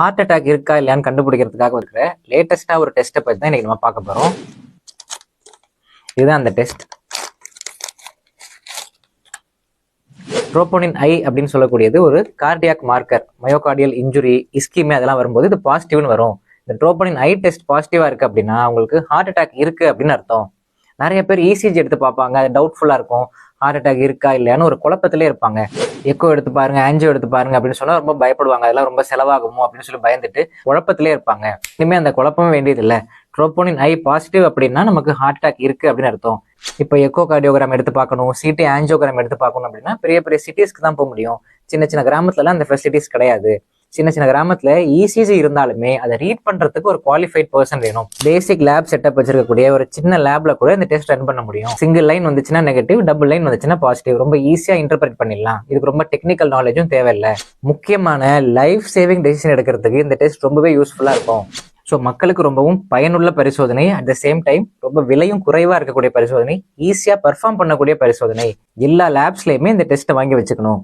Heart attack இருக்கா இல்லையான்னு கண்டுபிடிக்கிறதுக்காக இருக்கிற லேட்டஸ்ட்டாக ஒரு டெஸ்ட்டை பற்றி தான் இன்றைக்கி நம்ம பார்க்க போகிறோம் இதுதான் அந்த டெஸ்ட் ட்ரோபோனின் ஐ அப்படின்னு சொல்லக்கூடியது ஒரு cardiac marker myocardial injury ischemia அதெல்லாம் வரும்போது இது பாசிட்டிவ்னு வரும். இந்த ட்ரோபோனின் ஐ டெஸ்ட் பாசிட்டிவாக இருக்குது அப்படின்னா உங்களுக்கு ஹார்ட் அட்டாக் இருக்குது அப்படின்னு அர்த்தம். நிறைய பேர் இசிஜி எடுத்து பார்ப்பாங்க. அது டவுட்ஃபுல்லாக இருக்கும். ஹார்ட் அட்டாக் இருக்கா இல்லையான்னு ஒரு குழப்பத்திலே இருப்பாங்க. எக்கோ எடுத்து பாருங்க ஆன்ஜியோ எடுத்து பாருங்க அப்படின்னு சொன்னால் ரொம்ப பயப்படுவாங்க. அதெல்லாம் ரொம்ப செலவாகுமோ அப்படின்னு சொல்லி பயந்துட்டு குழப்பத்திலே இருப்பாங்க. இனிமேல் அந்த குழப்பமே வேண்டியதில்லை. ட்ரோபோனின் ஐ பாசிட்டிவ் அப்படின்னா நமக்கு ஹார்ட் அட்டாக் இருக்கு அப்படின்னு அர்த்தம். இப்போ எக்கோ கார்டியோகிராம் எடுத்து பார்க்கணும் சிடி ஆன்ஜியோகிராம் எடுத்து பார்க்கணும் அப்படின்னா பெரிய பெரிய சிட்டிஸ்க்கு தான் போக முடியும். சின்ன சின்ன கிராமத்துலலாம் அந்த ஃபெசிலிட்டிஸ் கிடையாது. சின்ன சின்ன கிராமத்துல இசிஜி இருந்தாலுமே அதை ரீட் பண்றதுக்கு ஒரு குவாலிஃபைட் பர்சன் வேணும். பேசிக் லேப் செட்டப் வச்சிருக்கக்கூடிய ஒரு சின்ன லேப்ல கூட இந்த டெஸ்ட் ரன் பண்ண முடியும். சிங்கிள் லைன் வந்துச்சுன்னா நெகட்டிவ் டபுள் லைன் வந்துச்சுன்னா பாசிட்டிவ் ரொம்ப ஈஸியா இன்டர்பிரட் பண்ணிடலாம். இதுக்கு ரொம்ப டெக்னிக்கல் நாலேஜும் தேவையில்லை. முக்கியமான லைஃப் சேவிங் டெசிஷன் எடுக்கிறதுக்கு இந்த டெஸ்ட் ரொம்பவே யூஸ்ஃபுல்லா இருக்கும். ஸோ மக்களுக்கு ரொம்பவும் பயனுள்ள பரிசோதனை அட் த சேம் டைம் ரொம்ப விலையும் குறைவாக இருக்கக்கூடிய பரிசோதனை ஈஸியாக பெர்ஃபார்ம் பண்ணக்கூடிய பரிசோதனை. எல்லா லேப்ஸ்லேயுமே இந்த டெஸ்ட்டை வாங்கி வச்சுக்கணும்.